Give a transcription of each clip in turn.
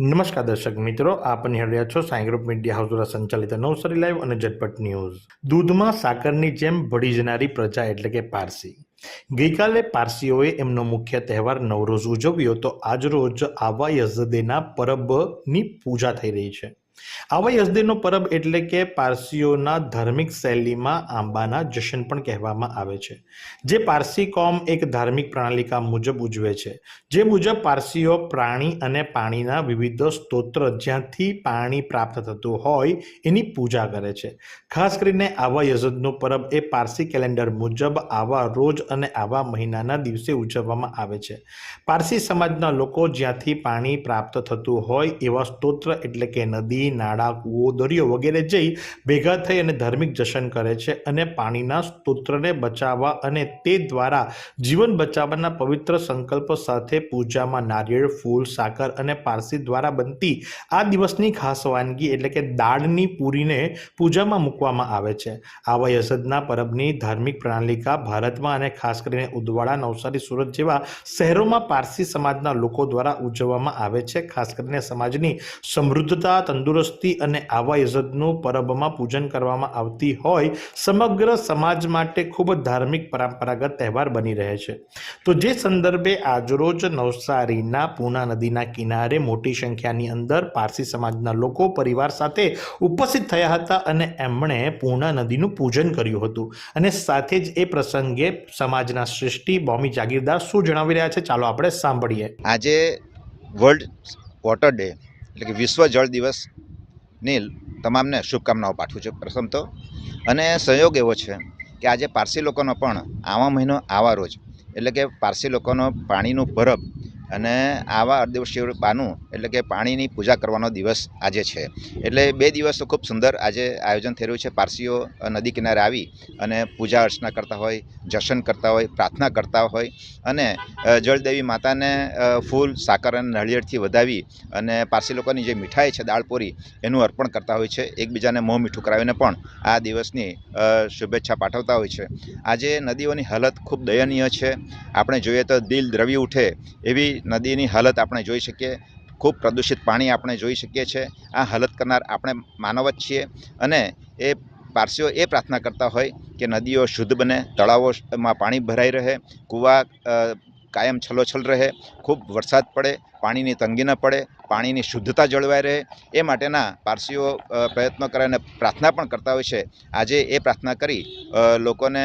નમસ્કાર દર્શક મિત્રો, આપ નિહાળી છો સાઈ ગ્રુપ મીડિયા હાઉસ દ્વારા સંચાલિત નવસારી લાઈવ અને ઝટપટ ન્યૂઝ. દૂધમાં સાકરની જેમ ભળી જનારી પ્રજા એટલે કે પારસી. ગઈકાલે પારસીઓએ એમનો મુખ્ય તહેવાર નવરોઝ ઉજવ્યો, તો આજરોજ આવા યઝદેના પરબની પૂજા થઈ રહી છે. આવા યઝદીનો પરબ એટલે કે પારસીઓના ધાર્મિક શૈલીમાં આંબાના જશન પણ કહેવામાં આવે છે. જે પારસી કોમ એક ધાર્મિક પ્રણાલિકા મુજબ ઉજવે છે. જે મુજબ પારસીઓ પ્રાણી અને પાણીના વિવિધ સ્તોત્ર જ્યાંથી પાણી પ્રાપ્ત થતું હોય એની પૂજા કરે છે. ખાસ કરીને આવા યઝદનો પરબ એ પારસી કેલેન્ડર મુજબ આવા રોજ અને આવા મહિનાના દિવસે ઉજવવામાં આવે છે. પારસી સમાજના લોકો જ્યાંથી પાણી પ્રાપ્ત થતું હોય એવા સ્તોત્ર એટલે કે નદી નાળા, કૂવો, દરિયો વગેરે જઈ ભેગા થઈ અને ધાર્મિક જશન કરે છે અને પાણીના સ્તોત્રને બચાવવા અને તે દ્વારા જીવન બચાવવાના પવિત્ર સંકલ્પ સાથે પૂજામાં નારિયેળ, ફૂલ, સાકર અને પારસી દ્વારા બનતી આ દિવસની ખાસ વાનગી એટલે કે દાળની પૂરીને પૂજામાં મૂકવામાં આવે છે. આવા યસદના પરબની ધાર્મિક પ્રણાલિકા ભારતમાં અને ખાસ કરીને ઉદવાડા, નવસારી, સુરત જેવા શહેરોમાં પારસી સમાજના લોકો દ્વારા ઉજવવામાં આવે છે. ખાસ કરીને સમાજની સમૃદ્ધતા, તંદુરસ્તી અને આવા યઝદનું પરબમાં પૂજન કરવામાં આવતી હોય, સમગ્ર સમાજ માટે ખૂબ ધાર્મિક પરંપરાગત તહેવાર બની રહે છે. તો જે સંદર્ભે આજરોજ નવસારીના પૂના નદીના કિનારે મોટી સંખ્યાની અંદર પારસી સમાજના લોકો પરિવાર સાથે ઉપસ્થિત થયા હતા અને એમણે પૂર્ણા નદીનું પૂજન કર્યું હતું. અને સાથે જ એ પ્રસંગે સમાજના શ્રેષ્ઠી બોમી જાગીરદાર શું જણાવી રહ્યા છે? ચાલો આપણે સાંભળીએ. આજે વર્લ્ડ વોટર ડે એટલે કે વિશ્વ જળ દિવસની તમામને શુભકામનાઓ પાઠવું છું પ્રથમ તો. અને સંયોગ એવો છે કે આજે પારસી લોકોનો પણ આવા મહિનો આવા રોજ. એટલે કે પારસી લોકોનો પાણીનું પરબ અને આવા અર્દેવ બાનું એટલે કે પાણીની પૂજા કરવાનો દિવસ આજે છે. એટલે બે દિવસ તો ખૂબ સુંદર આજે આયોજન થઈ રહ્યું છે. પારસીઓ નદી કિનારે આવી અને પૂજા અર્ચના કરતા હોય, જશન કરતા હોય, પ્રાર્થના કરતા હોય અને જળદેવી માતાને ફૂલ, સાકર અને નળિયેરથી વધાવી અને પારસી લોકોની જે મીઠાઈ છે દાળપોરી એનું અર્પણ કરતા હોય છે. એકબીજાને મોં મીઠું કરાવીને પણ આ દિવસની શુભેચ્છા પાઠવતા હોય છે. આજે નદીઓની હાલત ખૂબ દયનીય છે. આપણે જોઈએ તો દિલ દ્રવી ઉઠે એવી નદીની હાલત આપણે જોઈ શકીએ. ખૂબ પ્રદૂષિત પાણી આપણે જોઈ શકીએ છીએ. આ હાલત કરનાર આપણે માનવ જ છીએ અને એ પારસીઓ એ પ્રાર્થના કરતા હોય કે નદીઓ શુદ્ધ બને, તળાવોમાં પાણી ભરાઈ રહે, કૂવા કાયમ છલોછલ રહે, ખૂબ વરસાદ પડે, પાણીની તંગી ન પડે, પાણીની શુદ્ધતા જળવાઈ રહે, એ માટેના પારસીઓ પ્રયત્નો કરે અને પ્રાર્થના પણ કરતા હોય છે. આજે એ પ્રાર્થના કરી લોકોને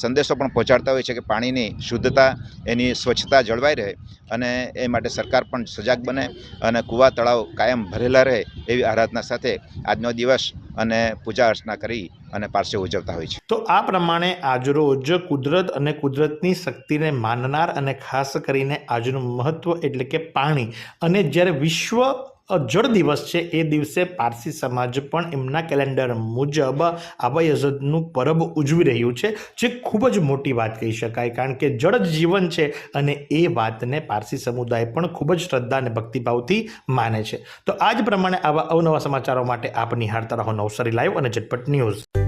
સંદેશો પણ પહોંચાડતા હોય છે કે પાણીની શુદ્ધતા, એની સ્વચ્છતા જળવાઈ રહે અને એ માટે સરકાર પણ સજાગ બને અને કૂવા, તળાવ કાયમ ભરેલા રહે એવી આરાધના સાથે આજનો દિવસ અને પૂજા અર્ચના કરી અને પારસીઓ ઉજવતા હોય છે. તો આ પ્રમાણે આજરોજ કુદરત અને કુદરતની શક્તિને માનનાર અને ખાસ કરીને આજનું મહત્વ એટલે કે પાણી અને જ્યારે વિશ્વ જળ દિવસ છે. એ દિવસે પારસી સમાજ પણ એમના કેલેન્ડર મુજબ આવા યઝદનું પરબ ઉજવી રહ્યું છે, જે ખૂબ જ મોટી વાત કહી શકાય. કારણ કે જળ જ જીવન છે અને એ વાતને પારસી સમુદાય પણ ખૂબ જ શ્રદ્ધા અને ભક્તિભાવથી માને છે. તો આ જ પ્રમાણે આવા અવનવા સમાચારો માટે આપ નિહાળતા રહો નવસારી લાઈવ અને ઝટપટ ન્યૂઝ.